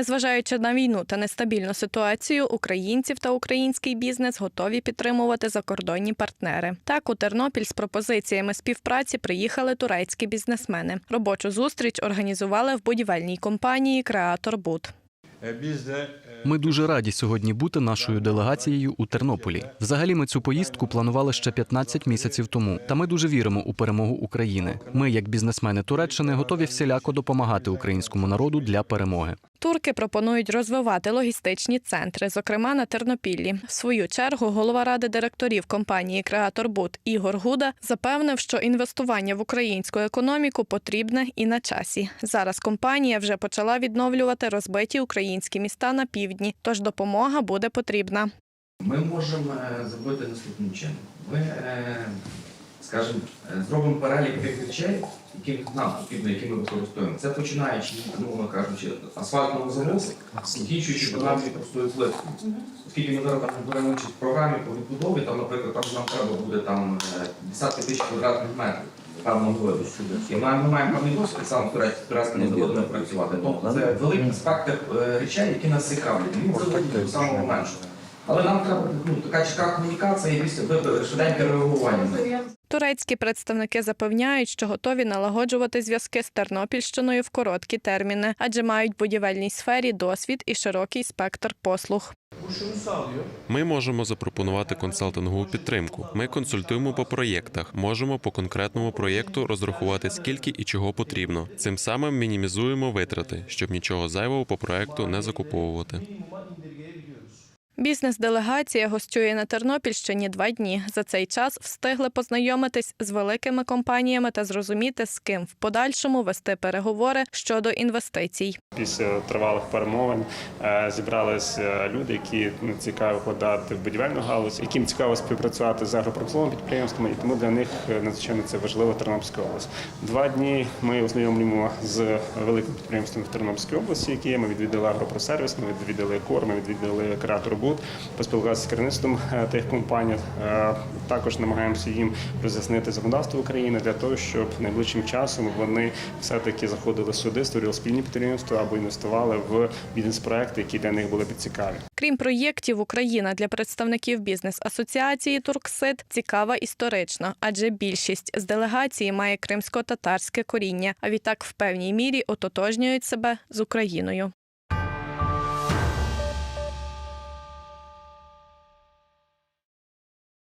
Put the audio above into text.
Незважаючи на війну та нестабільну ситуацію, українців та український бізнес готові підтримувати закордонні партнери. Так, у Тернопіль з пропозиціями співпраці приїхали турецькі бізнесмени. Робочу зустріч організували в будівельній компанії Креатор e, Ми дуже раді сьогодні бути нашою делегацією у Тернополі. Взагалі, ми цю поїздку планували ще 15 місяців тому. Та ми дуже віримо у перемогу України. Ми, як бізнесмени Туреччини, готові всіляко допомагати українському народу для перемоги. Турки пропонують розвивати логістичні центри, зокрема на Тернопіллі. В свою чергу голова ради директорів компанії Креатор Буд Ігор Гуда запевнив, що інвестування в українську економіку потрібне і на часі. Зараз компанія вже почала відновлювати розбиті українські міста на півдні, тож допомога буде потрібна. Ми можемо е, зробити наступним чином. Ми, е, скажімо, е, зробимо перелік тих речей, які нам потрібно, які ми використовуємо. Це починаючи, умовно кажучи, асфальтного завозу, закінчуючи програмою простої плиткою. Оскільки ми зараз там беремо участь в програмі по відбудові, там, наприклад, там нам треба буде там е, десятки тисяч квадратних метрів. Певного виду. І ми, ми маємо певний досвід саме в турецькому заводами працювати. Тобто це великий спектр е, речей, які нас цікавлять. Він може бути до самого меншого. Але нам треба ну, така чітка комунікація і швиденьке реагування. Турецькі представники запевняють, що готові налагоджувати зв'язки з Тернопільщиною в короткі терміни, адже мають в будівельній сфері досвід і широкий спектр послуг. Ми можемо запропонувати консалтингову підтримку. Ми консультуємо по проєктах, можемо по конкретному проєкту розрахувати скільки і чого потрібно. Цим самим мінімізуємо витрати, щоб нічого зайвого по проєкту не закуповувати. Бізнес-делегація гостює на Тернопільщині два дні. За цей час встигли познайомитись з великими компаніями та зрозуміти, з ким в подальшому вести переговори щодо інвестицій. Після тривалих перемовин е, зібралися люди, які ну, цікаво подати в будівельну галузь, яким цікаво співпрацювати з агропромисловими підприємствами, і тому для них е, надзвичайно це важливо Тернопільська область. Два дні ми ознайомлюємо з великим підприємством в Тернопільській області, які ми відвідали агропросервіс, ми відвідали кор, ми відвідали креатор Буд, поспілкувалися з керівництвом е, тих компаній. Е, Також намагаємося їм роз'яснити законодавство України для того, щоб найближчим часом вони все-таки заходили сюди, створювали спільні підприємства або інвестували в бізнес-проекти, які для них були б цікаві. Крім проєктів, Україна для представників бізнес-асоціації Турксид цікава історично, адже більшість з делегації має кримсько-татарське коріння, а відтак в певній мірі ототожнюють себе з Україною.